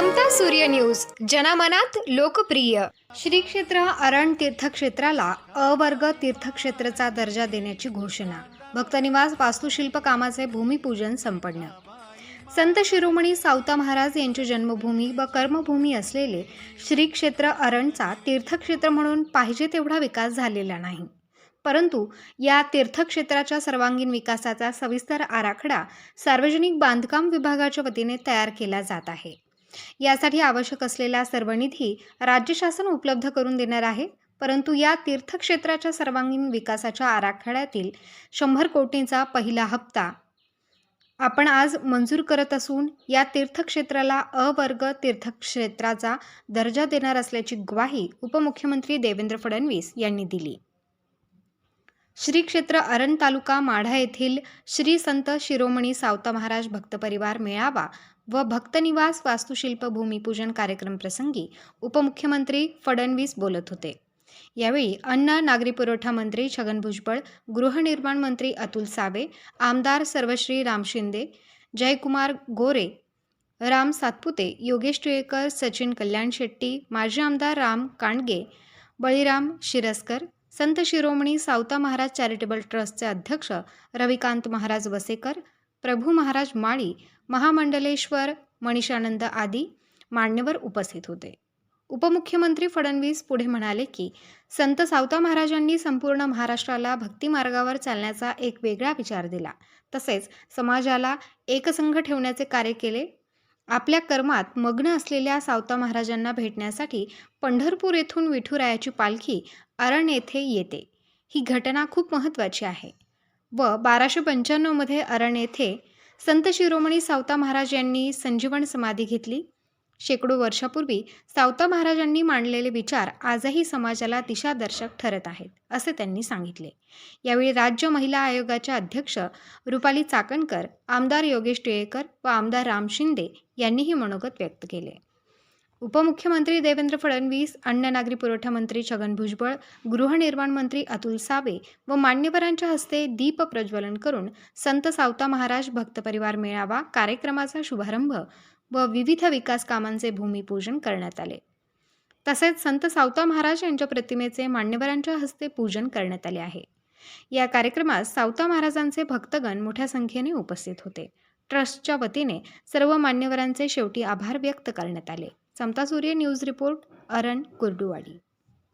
समता सूर्य न्यूज. जनमनात लोकप्रिय. श्री क्षेत्र अरण तीर्थक्षेत्राला अ वर्ग तीर्थक्षेत्राचा दर्जा देण्याची घोषणा. भक्तनिवास वास्तुशिल्प कामाचे भूमिपूजन संपन्न. संत शिरोमणी सावता महाराज यांची जन्मभूमी व कर्मभूमी असलेले श्री क्षेत्र अरणचा तीर्थक्षेत्र म्हणून पाहिजे तेवढा विकास झालेला नाही. परंतु या तीर्थक्षेत्राच्या सर्वांगीण विकासाचा सविस्तर आराखडा सार्वजनिक बांधकाम विभागाच्या वतीने तयार केला जात आहे. यासाठी आवश्यक असलेला सर्व निधी राज्य शासन उपलब्ध करून देणार आहे. परंतु या तीर्थक्षेत्राच्या सर्वांगीण विकासाच्या आराखड्यातील शंभर कोटींचा पहिला हप्ता. आपण आज मंजूर करत असून या तीर्थक्षेत्राला अवर्ग तीर्थक्षेत्राचा दर्जा देणार असल्याची ग्वाही उपमुख्यमंत्री देवेंद्र फडणवीस यांनी दिली. श्री क्षेत्र अरण तालुका माढा येथील श्री संत शिरोमणी सावता महाराज भक्त परिवार मेळावा व भक्तनिवास वास्तुशिल्प भूमिपूजन कार्यक्रम प्रसंगी उपमुख्यमंत्री फडणवीस बोलत होते. यावेळी अन्न नागरी पुरवठा मंत्री छगन भुजबळ गृहनिर्माण मंत्री अतुल सावे आमदार सर्वश्री राम शिंदे जयकुमार गोरे राम सातपुते योगेश टिळेकर सचिन कल्याण शेट्टी माजी आमदार राम कांडगे बळीराम शिरस्कर संत शिरोमणी सावता महाराज चॅरिटेबल ट्रस्टचे अध्यक्ष रविकांत महाराज वसेकर प्रभू महाराज माळी महामंडलेश्वर मनीषानंद आदी मान्यवर उपस्थित होते. उपमुख्यमंत्री फडणवीस पुढे म्हणाले की संत सावता महाराजांनी संपूर्ण महाराष्ट्राला भक्तिमार्गावर चालण्याचा एक वेगळा विचार दिला. तसेच समाजाला एकसंघ ठेवण्याचे कार्य केले. आपल्या कर्मात मग्न असलेल्या सावता महाराजांना भेटण्यासाठी पंढरपूर येथून विठुरायाची पालखी अरण येथे येते. ही घटना खूप महत्त्वाची आहे. व बाराशे पंच्याण्णवमध्ये अरण येथे संत शिरोमणी सावता महाराज यांनी संजीवन समाधी घेतली. शेकडो वर्षापूर्वी सावता महाराजांनी मांडलेले विचार आजही समाजाला दिशादर्शक ठरत आहेत असे त्यांनी सांगितले. यावेळी राज्य महिला आयोगाच्या अध्यक्ष रुपाली चाकणकर आमदार योगेश टिळेकर व आमदार राम शिंदे यांनीही मनोगत व्यक्त केले. उपमुख्यमंत्री देवेंद्र फडणवीस अन्न नागरी पुरवठा मंत्री छगन भुजबळ गृहनिर्माण मंत्री अतुल सावे व मान्यवरांच्या हस्ते दीप प्रज्वलन करून संत सावता महाराज भक्त परिवार मेळावा कार्यक्रमाचा शुभारंभ व विविध विकास कामांचे भूमिपूजन करण्यात आले. तसेच संत सावता महाराज यांच्या प्रतिमेचे मान्यवरांच्या हस्ते पूजन करण्यात आले आहे. या कार्यक्रमात सावता महाराजांचे भक्तगण मोठ्या संख्येने उपस्थित होते. ट्रस्टच्या वतीने सर्व मान्यवरांचे शेवटी आभार व्यक्त करण्यात आले. समता सूर्य न्यूज रिपोर्ट अरण कुर्डुवाडी.